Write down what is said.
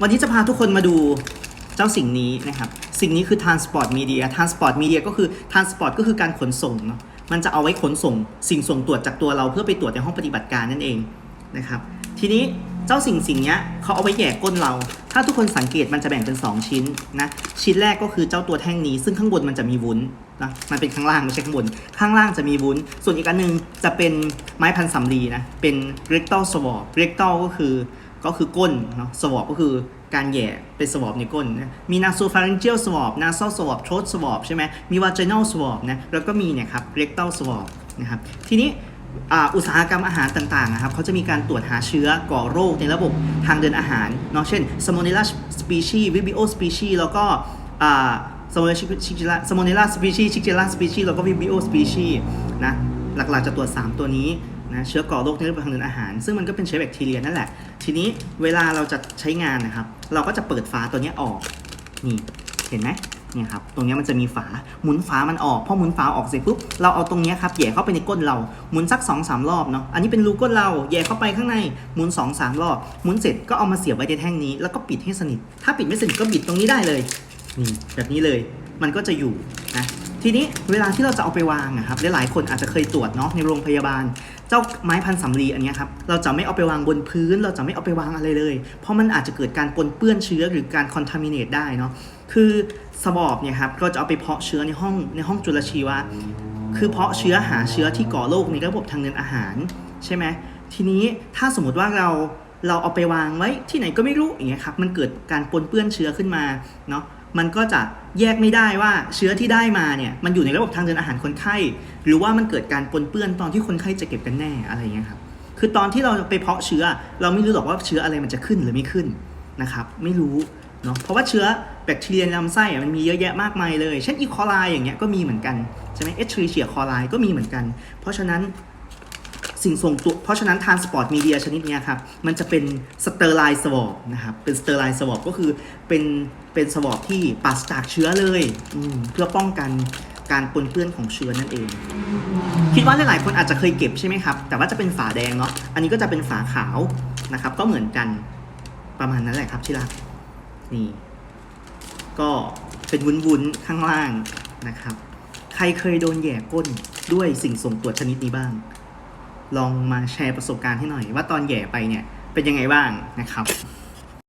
วันนี้จะพาทุกคนมาดูเจ้าสิ่งนี้นะครับ สิ่งนี้คือ transport media transport media ก็คือ transport ก็คือการขนส่งเนาะมันจะเอาไว้ขนส่ง สิ่งส่งตรวจจากตัวเราเพื่อไปตรวจในห้องปฏิบัติการนั่นเองนะครับ ทีนี้เจ้าสิ่งสิ่งเนี้ยเขาเอาไว้แย่ก้นเรา ถ้าทุกคนสังเกตมันจะแบ่งเป็น 2 ชิ้นนะชิ้นแรกก็คือเจ้าตัวแท่งนี้ ซึ่งข้างบนมันจะมีวุ้นนะมันเป็นข้างล่างไม่ใช่ข้างบน ข้างล่างจะมีวุ้น ส่วนอีกอันหนึงจะเป็นไม้พันสำลีนะเป็น rectal swab rectal ก็คือ ก็คือก้นเนาะสวอปก็คือการแย่เป็นสวอปในก้นนะมีนาโซฟาริงเจียลสวอปนาซอสวอปโทรสวอปใช่ไหมมีวาจานลสวอปนะแล้วก็มีเนี่ยครับเรกเตลสวอปนะครับทีนี้อุตสาหกรรมอาหารต่างๆนะครับเขาจะมีการตรวจหาเชื้อก่อโรคในระบบทางเดินอาหารเนาะเช่น Salmonella species Vibrio species แล้วก็สมอนิชิกเจล่าสมอนิล่าสปีชีชิกเจล่าสปีชีแล้วก็วิบิโอสปีชีนะหลักๆจะตรวจ 3 ตัวนี้ นะเชื้อก่อโรคในระบบทางเดินอาหาร ซึ่งมันก็เป็นเชื้อแบคทีเรียนั่นแหละ ทีนี้เวลาเราจะใช้งานนะครับ เราก็จะเปิดฝาตัวนี้ออก นี่ เห็นไหมเนี่ยครับ ตรงนี้มันจะมีฝา หมุนฝามันออก พอหมุนฝาออกเสร็จปุ๊บ เราเอาตรงนี้ครับแย่เข้าไปในก้นเรา หมุนสัก2อสรอบเนาะ อันนี้เป็นรูก้นเราแย่เข้าไปข้างใน หมุน2อสรอบ หมุนเสร็จก็เอามาเสียบไว้ในแท่งนี้ แล้วก็ปิดให้สนิท ถ้าปิดไม่สนิทก็บิดตรงนี้ได้เลย นี่ แบบนี้เลย มันก็จะอยู่นะ ทีนี้เวลาที่เราจะเอาไปวางอะครับหลายๆคนอาจจะเคยตรวจเนาะในโรงพยาบาล เจ้าไม้พันสำลีอันนี้ครับเราจะไม่เอาไปวางบนพื้น เราจะไม่เอาไปวางอะไรเลย เพราะมันอาจจะเกิดการปนเปื้อนเชื้อหรือการคอนทามิเนตได้เนาะคือสบอบเนี่ยครับก็จะเอาไปเพาะเชื้อในห้องในห้องจุลชีวะคือเพาะเชื้อหาเชื้อที่ก่อโรคในระบบทางเดินอาหาร ใช่ไหมทีนี้ถ้าสมมติว่าเราเราเอาไปวางไว้ที่ไหนก็ไม่รู้อย่างเงี้ยครับมันเกิดการปนเปื้อนเชื้อขึ้นมาเนาะ มันก็จะแยกไม่ได้ว่าเชื้อที่ได้มาเนี่ยมันอยู่ในระบบทางเดินอาหารคนไข้ หรือว่ามันเกิดการปนเปื้อนตอนที่คนไข้จะเก็บกันแน่อะไรอย่างเงี้ยครับคือตอนที่เราไปเพาะเชื้อ เราไม่รู้หรอกว่าเชื้ออะไรมันจะขึ้นหรือไม่ขึ้นนะครับไม่รู้เนาะเพราะว่าเชื้อแบคทีเรียในลำไส้มันมีเยอะแยะมากมายเลย เช่นอีโคไลอย่างเงี้ยก็มีเหมือนกันใช่ไหมเอชรีเชียคอไลก็มีเหมือนกัน เพราะฉะนั้น สิ่งส่งตัว เพราะฉะนั้น transport media ชนิดนี้ครับ มันจะเป็น sterile swab นะครับ เป็น sterile swab ก็คือเป็นเป็น swab ที่ปราศจากเชื้อเลยเพื่อป้องกันการปนเปื้อนของเชื้อนั่นเอง คิดว่าหลายๆคนอาจจะเคยเก็บใช่ไหมครับ แต่ว่าจะเป็นฝาแดงเนาะ อันนี้ก็จะเป็นฝาขาวนะครับ ก็เหมือนกันประมาณนั้นแหละครับที่รัก นี่ ก็เป็นวุ้นๆข้างล่างนะครับ ใครเคยโดนแย่ก้นด้วยสิ่งส่งตรวจชนิดนี้บ้าง ลองมาแชร์ประสบการณ์ให้หน่อย ว่าตอนแย่ไปเนี่ยเป็นยังไงบ้างนะครับ